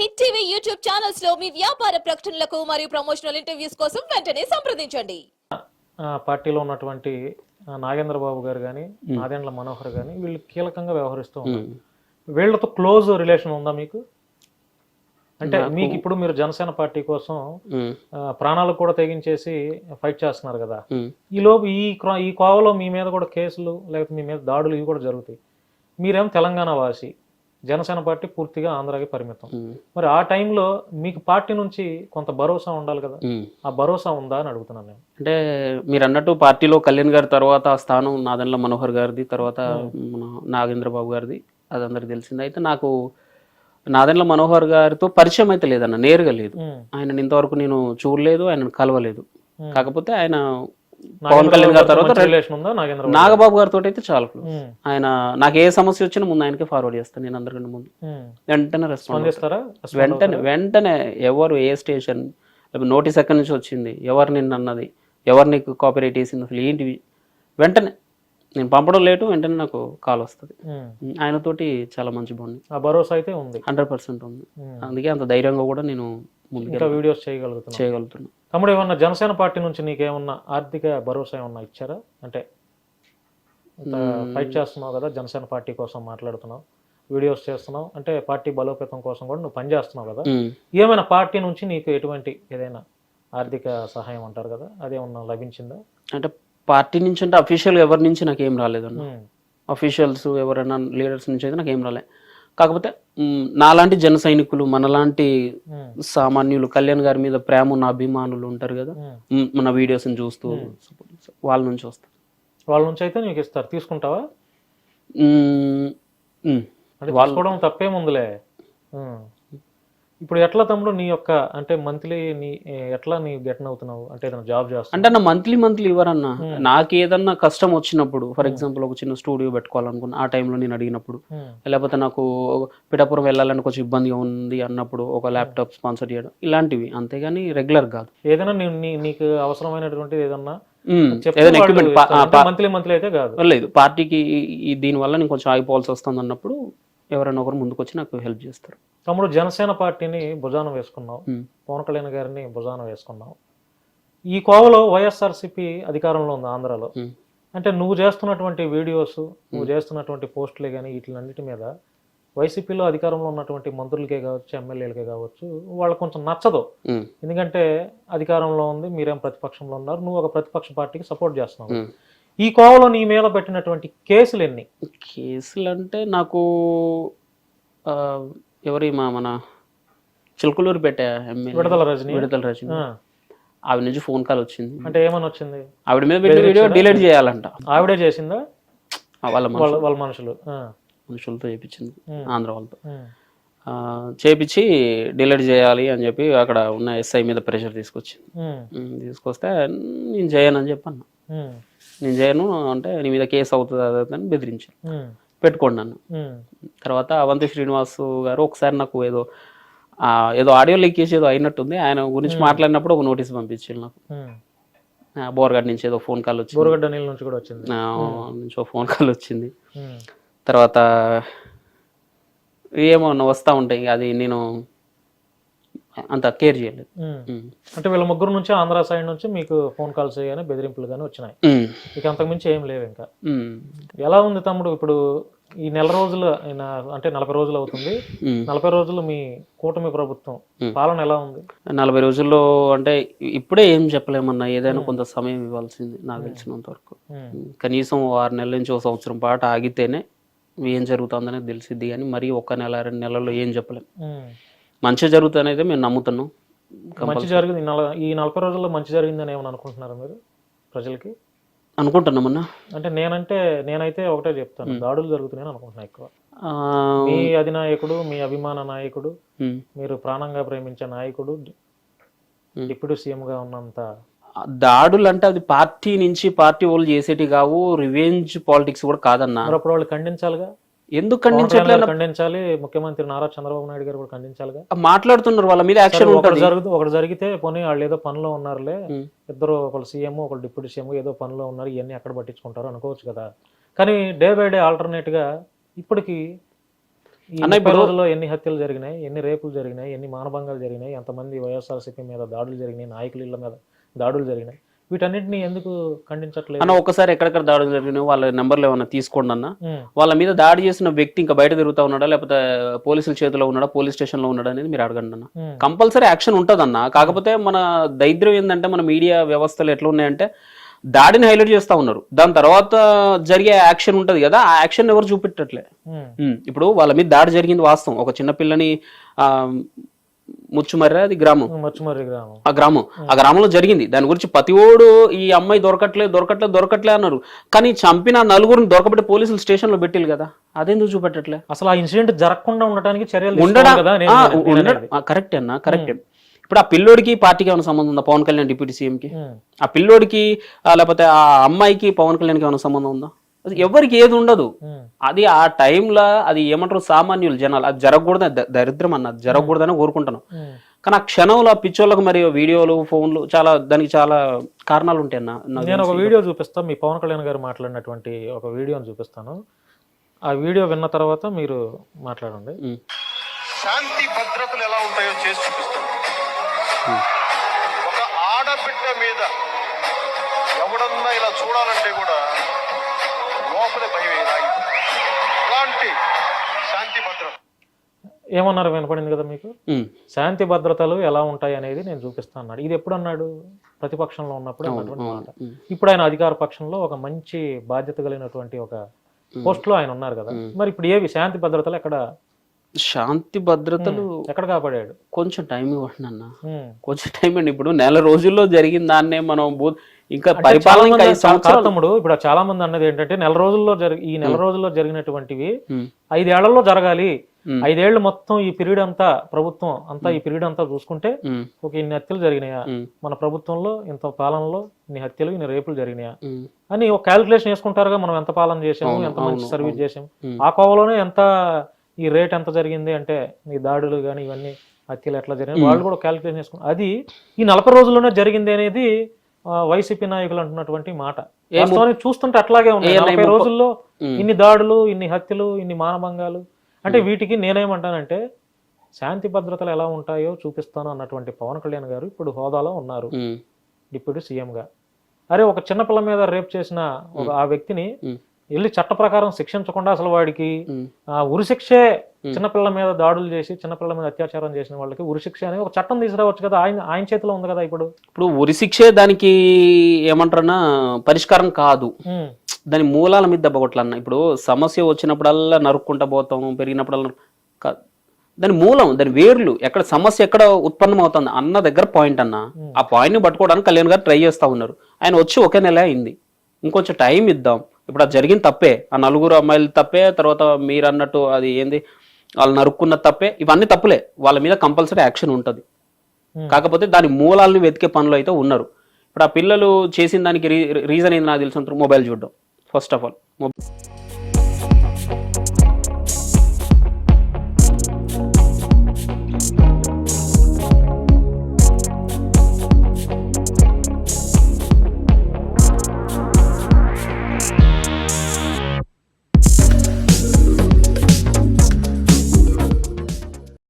Hit TV YouTube ఛానల్స్లో మీ వ్యాపార ప్రకటనలకు మరియు ప్రమోషనల్ ఇంటర్వ్యూస్ కోసం వెంటనే సంప్రదించండి. ఆ, పార్టీలో ఉన్నటువంటి నాగేంద్ర బాబు గారు కానీ నాదెండ్ల మనోహర్ కానీ వీళ్ళు కీలకంగా వ్యవహరిస్తూ ఉన్నారు. వీళ్ళతో క్లోజ్ రిలేషన్ ఉందా మీకు? అంటే మీకు ఇప్పుడు మీరు జనసేన పార్టీ కోసం ప్రాణాలు కూడా తెగించేసి ఫైట్ చేస్తున్నారు కదా. ఈ లోపు ఈ క్ర- ఈ కోవలో మీ మీద కూడా కేసులు లేకపోతే మీ మీద దాడులు ఇవి కూడా జరుగుతాయి. మీరేమో తెలంగాణ వాసి? జనసేన పార్టీ పూర్తిగా ఆంధ్రాకి పరిమితం. మరి ఆ టైంలో మీకు పార్టీ నుంచి కొంత భరోసా ఉండాలి కదా. ఆ భరోసా ఉందా అని అడుగుతున్నాను నేను. అంటే మీరు అన్నట్టు పార్టీలో కళ్యాణ్ గారి తర్వాత ఆ స్థానం నాదెండ్ల మనోహర్ గారిది తర్వాత నాగేంద్ర బాబు గారిది అది అందరికి తెలిసింది. అయితే నాకు నాదెండ్ల మనోహర్ గారితో పరిచయం అయితే లేదన్న నేరుగా లేదు. ఆయన ఇంతవరకు నేను చూడలేదు ఆయన కలవలేదు. కాకపోతే ఆయన పవన్ కళ్యాణ్ గారి తర్వాత? నాగబాబు గారితో? అయితే చాలా క్లోజ్ ఆయన నాకు ఏ సమస్య వచ్చినా ముందు ఆయనకే ఫార్వర్డ్ చేస్తాను నేను అందరికంటే ముందు. వెంటనే రెస్పాండ్ వెంటనే వెంటనే ఎవరు ఏ స్టేషన్ నోటీస్ ఎక్కడి నుంచి వచ్చింది ఎవరు నిన్ను అన్నది ఎవరు నీకు కాపీరైట్ వేసింది అసలు ఏంటివి వెంటనే నేను పంపడం లేటు వెంటనే నాకు కాల్ వస్తుంది. ఆయనతోటి చాలా మంచి బాగుంది ఆ భరోసా అయితే ఉంది. హండ్రెడ్ పర్సెంట్ ఉంది. అందుకే అంత ధైర్యంగా కూడా నేను ఇంకా వీడియోస్ చేయగలుగుతున్నా. చేయగలుగుతున్నాను తమ్ముడు ఏమన్నా జనసేన పార్టీ నుంచి నీకేమన్నా ఆర్థిక భరోసా ఏమన్నా ఇచ్చారా? అంటే ఫైట్ చేస్తున్నావు కదా జనసేన పార్టీ కోసం మాట్లాడుతున్నావు వీడియోస్ చేస్తున్నావు అంటే పార్టీ బలోపేతం కోసం కూడా నువ్వు పని చేస్తున్నావు కదా. ఏమైనా పార్టీ నుంచి నీకు ఎటువంటి ఏదైనా ఆర్థిక సహాయం అంటారు కదా? అదేమన్నా లభించిందా? అంటే పార్టీ నుంచి అంటే అఫీషియల్ ఎవరి నుంచి నాకు ఏం రాలేదన్న. ఉమ్. అఫీషియల్స్ ఎవరైనా లీడర్స్ నుంచి అయితే నాకు ఏం రాలే. కాకపోతే నాలాంటి జన సైనికులు మనలాంటి. సామాన్యులు కళ్యాణ్ గారి మీద ప్రేమ ఉన్న అభిమానులు ఉంటారు కదా మన వీడియోస్ని చూస్తూ వాళ్ళ నుంచి వస్తారు వాళ్ళ నుంచి అయితే నీకు ఇస్తారు తీసుకుంటావా. అంటే తీసుకోవడం తప్పేముందిలే. ఇప్పుడు ఎట్లా తమ్ముడు నీ యొక్క అంటే మంత్లీ నీ ఎట్లా నీ గెటన్ అవుతున్నావు? అంటే ఏదైనా జాబ్ చేస్తావు అంటే నా మంత్లీ మంత్లీ ఇవ్వరన్నా. నాకు ఏదన్నా కష్టం వచ్చినప్పుడు ఫర్ ఎగ్జాంపుల్ ఒక చిన్న స్టూడియో పెట్టుకోవాలనుకున్నా ఆ టైంలో నేను అడిగినప్పుడు లేకపోతే నాకు పిఠాపురం వెళ్ళాలని కొంచెం ఇబ్బందిగా ఉంది అన్నప్పుడు ఒక ల్యాప్టాప్ స్పాన్సర్ చేయడం ఇలాంటివి. అంతేగాని రెగ్యులర్ కాదు. ఏదైనా నీకు అవసరమైనటువంటిది ఏదన్నా ఏదైనా ఎక్విప్మెంట్ మంత్లీ మంత్లీ అయితే కాదు. లేదు. పార్టీకి దీనివల్ల నేను కొంచెం ఆగిపోవాల్సి వస్తుంది అన్నప్పుడు ఎవరైనా ఒకరు ముందుకు వచ్చి నాకు హెల్ప్ చేస్తారు. తమ్ముడు జనసేన పార్టీని భుజాన వేసుకున్నావు. పవన్ కళ్యాణ్ గారిని భుజాన వేసుకున్నావు. ఈ కోవలో వైఎస్ఆర్సీపీ అధికారంలో ఉంది ఆంధ్రాలో. అంటే నువ్వు చేస్తున్నటువంటి వీడియోస్ నువ్వు చేస్తున్నటువంటి పోస్టులే కానీ వీటిలన్నిటి మీద వైసీపీలో అధికారంలో ఉన్నటువంటి మంత్రులకే కావచ్చు ఎమ్మెల్యేలకే కావచ్చు వాళ్ళకు కొంచెం నచ్చదు. ఎందుకంటే అధికారంలో ఉంది మీరేం ప్రతిపక్షంలో ఉన్నారు నువ్వు ఒక ప్రతిపక్ష పార్టీకి సపోర్ట్ చేస్తున్నావు. ఈ కోవలో నీ మీద పెట్టినటువంటి కేసులు ఎన్ని కేసులు అంటే నాకు ఎవరి మా మన చిలుకలూరు పెట్టే ఎమ్మెల్యే. విడతల రజని? విడతల రజని. ఆవిడ నుంచి ఫోన్ కాల్ వచ్చింది. అంటే ఏమని వచ్చింది? ఆవిడ మీద పెట్టిన వీడియో డిలీట్ చేయాలంట. ఆవిడే చేసిందా? వాళ్ళ వాళ్ళ మనుషులు. మనుషులతో చేపించింది మ్. ఆంధ్ర వాళ్ళతో. చేపించి డిలీట్ చేయాలి అని చెప్పి అక్కడ ఉన్న ఎస్ఐ మీద ప్రెషర్ తీసుకొచ్చింది. తీసుకొస్తే నేను చేయను అని చెప్పి అన్నా ఉమ్. నేను చేయను అంటే నీ మీద కేసు అవుతుంది అది అని బెదిరించాను. పెట్టుకోండి నన్ను. తర్వాత అవంతి శ్రీనివాస్ గారు ఒకసారి నాకు ఏదో ఏదో ఆడియో లీకేజ్ ఏదో అయినట్టుంది. ఆయన గురించి మాట్లాడినప్పుడు ఒక నోటీస్ పంపించారు నాకు. బోర్గడ్ నుంచి ఏదో ఫోన్ కాల్ వచ్చింది. బోరగడ్డ నీళ్ళ నుంచి కూడా వచ్చింది. నుంచి ఒక ఫోన్ కాల్ వచ్చింది. తర్వాత ఏమో వస్తూ ఉంటాయి అది నేను అంత కేర్ చేయలేదు. అంటే వీళ్ళ ముగ్గురు నుంచి ఆంధ్ర సైడ్ నుంచి మీకు ఫోన్ కాల్స్ కానీ బెదిరింపులు కానీ వచ్చినాయి. ఇక అంతకుమించి ఏం లేవు ఇంకా. ఎలా ఉంది తమ్ముడు ఇప్పుడు ఈ నెల రోజులు అయిన- అంటే నలభై రోజులు అవుతుంది. నలభై రోజులు మీ కూటమి ప్రభుత్వం. పాలన ఎలా ఉంది నలభై రోజుల్లో అంటే ఇప్పుడే ఏం చెప్పలేమన్నా ఏదైనా కొంత సమయం ఇవ్వాల్సింది నాకు తెలిసినంత వరకు. కనీసం ఆరు నెలల నుంచి ఒక సంవత్సరం పాటు ఆగితేనే ఏం జరుగుతుందనేది తెలిసిద్ది కానీ మరీ ఒక నెల రెండు నెలల్లో ఏం చెప్పలేం మంచి జరుగుతుందనేది మేము నమ్ముతున్నాం మంచి జరిగింది. ఈ నల- ఈ నలభై రోజుల్లో మంచి జరిగిందని ఏమని అనుకుంటున్నారా మీరు ప్రజలకి? అనుకుంటున్నామన్నా అంటే నేనంటే నేనైతే ఒకటే చెప్తాను. దాడులు జరుగుతున్నాయని అనుకుంటున్నా ఎక్కువ. మీ అధినాయకుడు మీ అభిమాన నాయకుడు. మీరు ప్రాణంగా ప్రేమించే నాయకుడు డిప్యూటీ సీఎం గా ఉన్నంత దాడులు అంటే అది పార్టీ నుంచి పార్టీ వాళ్ళు చేసేటి కావు రివెంజ్ పాలిటిక్స్ కూడా కాదన్నా. అప్పుడు వాళ్ళు ఖండించాలిగా? ఎందుకు ఖండించట్లేదు ఖండించాలి. ముఖ్యమంత్రి నారా చంద్రబాబు నాయుడు గారు కూడా ఖండించాలిగా. మాట్లాడుతున్నారు వాళ్ళ మీద యాక్షన్ ఒకటి ఉంటుంది. జరుగుతూ ఒకటి జరిగితే పోనీ వాళ్ళు ఏదో పనిలో ఉన్నారులే. ఇద్దరు ఒకళ్ళు సీఎం ఒకళ్ళు డిప్యూటీ సీఎం ఏదో పనిలో ఉన్నారు ఇవన్నీ ఎక్కడ పట్టించుకుంటారు అనుకోవచ్చు కదా. కానీ డే బై డే ఆల్టర్నేట్గా ఇప్పటికి రోజుల్లో ఎన్ని హత్యలు జరిగినాయి ఎన్ని రేపులు జరిగినాయి ఎన్ని మానభంగాలు జరిగినాయి ఎంతమంది వైఎస్ఆర్సీపీ మీద దాడులు జరిగినాయి నాయకుల ఇళ్ళ మీద దాడులు జరిగినాయి. వీటన్నిటిని ఎందుకు ఖండించట్లేదు? అన్న ఒక్కసారి ఎక్కడెక్కడ దాడులు జరిగినాయి వాళ్ళ నెంబర్లు ఏమైనా తీసుకోండి అన్న. వాళ్ళ మీద దాడి చేసిన వ్యక్తి ఇంకా బయట తిరుగుతా ఉన్నాడా లేకపోతే పోలీసుల చేతిలో ఉన్నాడా పోలీస్ స్టేషన్లో ఉన్నాడా అనేది మీరు అడగండి అన్న. కంపల్సరీ యాక్షన్ ఉంటుందన్న. కాకపోతే మన దైద్యం ఏంటంటే మన మీడియా వ్యవస్థలు ఎట్లా ఉన్నాయంటే దాడిని హైలైట్ చేస్తా ఉన్నారు. దాని తర్వాత జరిగే యాక్షన్ ఉంటది కదా ఆ యాక్షన్ ఎవరు చూపెట్టట్లే. ఇప్పుడు వాళ్ళ మీద దాడి జరిగింది వాస్తవం. ఒక చిన్న పిల్లని ఆ ముచ్చుమర్ర అది గ్రామం. మచ్చుమర్రి గ్రామం. ఆ గ్రామం. ఆ గ్రామంలో జరిగింది. దాని గురించి ప్రతి ఓడు ఈ అమ్మాయి దొరకట్లే దొరకట్లే దొరకట్లే అన్నారు. కానీ చంపిన నలుగురిని దొరకబెట్టి పోలీసులు స్టేషన్లో పెట్టిల్లు కదా. అదెందుకు చూపెట్టట్లే? అసలు ఆ ఇన్సిడెంట్ జరగకుండా ఉండటానికి చర్యలు ఉండడా? కరెక్టే అన్న కరెక్టే ఇప్పుడు ఆ పిల్లోడికి పార్టీకి ఏమైనా సంబంధం ఉందా? పవన్ కళ్యాణ్ డిప్యూటీ సీఎం కి ఉమ్, ఆ పిల్లోడికి లేకపోతే ఆ అమ్మాయికి పవన్ కళ్యాణ్కి ఏమైనా సంబంధం ఉందా? ఎవరికి ఏది ఉండదు. అది ఆ టైంలో అది ఏమంటారు సామాన్యులు జనాలు అది జరగకూడదు దరిద్రం అన్న జరగకూడదని కోరుకుంటాను. కానీ ఆ క్షణంలో ఆ పిచ్చోళ్ళకు మరి వీడియోలు ఫోన్లు చాలా దానికి చాలా కారణాలు ఉంటాయి అన్న నేను ఒక. వీడియో చూపిస్తాను మీ పవన్ కళ్యాణ్ గారు మాట్లాడినటువంటి ఒక వీడియోని చూపిస్తాను. ఆ వీడియో విన్న తర్వాత మీరు మాట్లాడండి. శాంతి భద్రతలు ఎలా ఉంటాయో చేసి చూపిస్తాను. ఒక ఆడబిడ్డ మీద ఎవడన్నా ఇలా చూడాలంటే కూడా అలాంటి శాంతి భద్రత. ఏమన్నారు? వినపడింది కదా మీకు? శాంతి భద్రతలు ఎలా ఉంటాయి అనేది నేను చూపిస్తాను అన్నాడు. ఇది ఎప్పుడు అన్నాడు? ప్రతిపక్షంలో ఉన్నప్పుడు అన్నటువంటి మాట. ఉమ్. ఇప్పుడు ఆయన అధికార పక్షంలో ఒక మంచి బాధ్యత కలిగినటువంటి ఒక పోస్ట్లో ఆయన ఉన్నారు కదా. మరి ఇప్పుడు ఏవి? శాంతి భద్రతలు ఎక్కడ? శాంతి భద్రతలు ఎక్కడ కాపాడాడు? కొంచెం టైం ఇవ్వండి అన్న. కొంచెం టైం అండి ఇప్పుడు నెల రోజుల్లో జరిగిన దాన్నే మనం ఇంకా పరిపాలన తమ్ముడు ఇప్పుడు చాలా మంది అన్నది ఏంటంటే నెల రోజుల్లో జరిగి ఈ నెల రోజుల్లో జరిగినటువంటివి ఐదేళ్ళలో జరగాలి. ఐదేళ్ళు మొత్తం ఈ పీరియడ్ అంతా ప్రభుత్వం అంతా ఈ పీరియడ్ అంతా చూసుకుంటే ఒక ఇన్ని హత్యలు జరిగినాయా? మన ప్రభుత్వంలో ఇంత పాలనలో ఇన్ని హత్యలు ఇన్ని రేపులు జరిగినాయా? అని ఒక క్యాలిక్యులేషన్ వేసుకుంటారుగా మనం ఎంత పాలన చేసాము ఎంత మంచి సర్వీస్. చేసాము. ఆ కోవలోనే ఎంత ఈ రేట్ ఎంత జరిగింది అంటే ఈ దాడులు కానీ ఇవన్నీ హత్యలు ఎట్లా జరిగింది వాళ్ళు కూడా క్యాలిక్యులేషన్ చేసుకున్నారు అది ఈ నలభై రోజుల్లోనే జరిగింది అనేది వైసీపీ నాయకులు అంటున్నటువంటి మాట. వాస్తవానికి చూస్తుంటే అట్లాగే ఉన్నాయి. నలభై రోజుల్లో. ఇన్ని దాడులు ఇన్ని హత్యలు ఇన్ని మానభంగాలు. అంటే వీటికి నేనేమంటానంటే శాంతి భద్రతలు ఎలా ఉంటాయో చూపిస్తాను అన్నటువంటి పవన్ కళ్యాణ్ గారు ఇప్పుడు హోదాలో ఉన్నారు. డిప్యూటీ సీఎం గా అరే ఒక చిన్నపిల్ల మీద రేప్ చేసిన ఆ వ్యక్తిని వెళ్ళి చట్ట ప్రకారం శిక్షించకుండా అసలు వాడికి ఉరిశిక్షే చిన్నపిల్ల మీద దాడులు చేసి చిన్నపిల్ల మీద అత్యాచారం చేసిన వాళ్ళకి ఉరిశిక్ష అనేది ఒక చట్టం తీసుకురావచ్చు కదా ఆయన ఆయన చేతిలో ఉంది కదా ఇప్పుడు? ఇప్పుడు ఉరి శిక్షే దానికి ఏమంటారన్నా పరిష్కారం కాదు. దాని మూలాల మీద దెబ్బ కొట్టాలన్న. ఇప్పుడు సమస్య వచ్చినప్పుడల్లా నరుక్కుంటా పోతాం పెరిగినప్పుడల్లా దాని మూలం దాని వేర్లు ఎక్కడ సమస్య ఎక్కడ ఉత్పన్నం అవుతుంది అన్న దగ్గర పాయింట్ అన్న. ఆ పాయింట్ని పట్టుకోవడానికి కళ్యాణ్ గారు ట్రై చేస్తా ఉన్నారు. ఆయన వచ్చి ఒకే నెల అయింది. ఇంకొంచెం టైం ఇద్దాం. ఇప్పుడు అది జరిగిన తప్పే. ఆ నలుగురు అమ్మాయిలు తప్పే తర్వాత మీరు అన్నట్టు అది ఏంది వాళ్ళు నరుక్కున్న తప్పే. ఇవన్నీ తప్పులే. వాళ్ళ మీద కంపల్సరీ యాక్షన్ ఉంటుంది. కాకపోతే దాని మూలాలను వెతికే పనులు అయితే ఉన్నారు. ఇప్పుడు ఆ పిల్లలు చేసిన దానికి రీజన్ ఏంది నాకు తెలిసినంత మొబైల్ చూడడం. First of all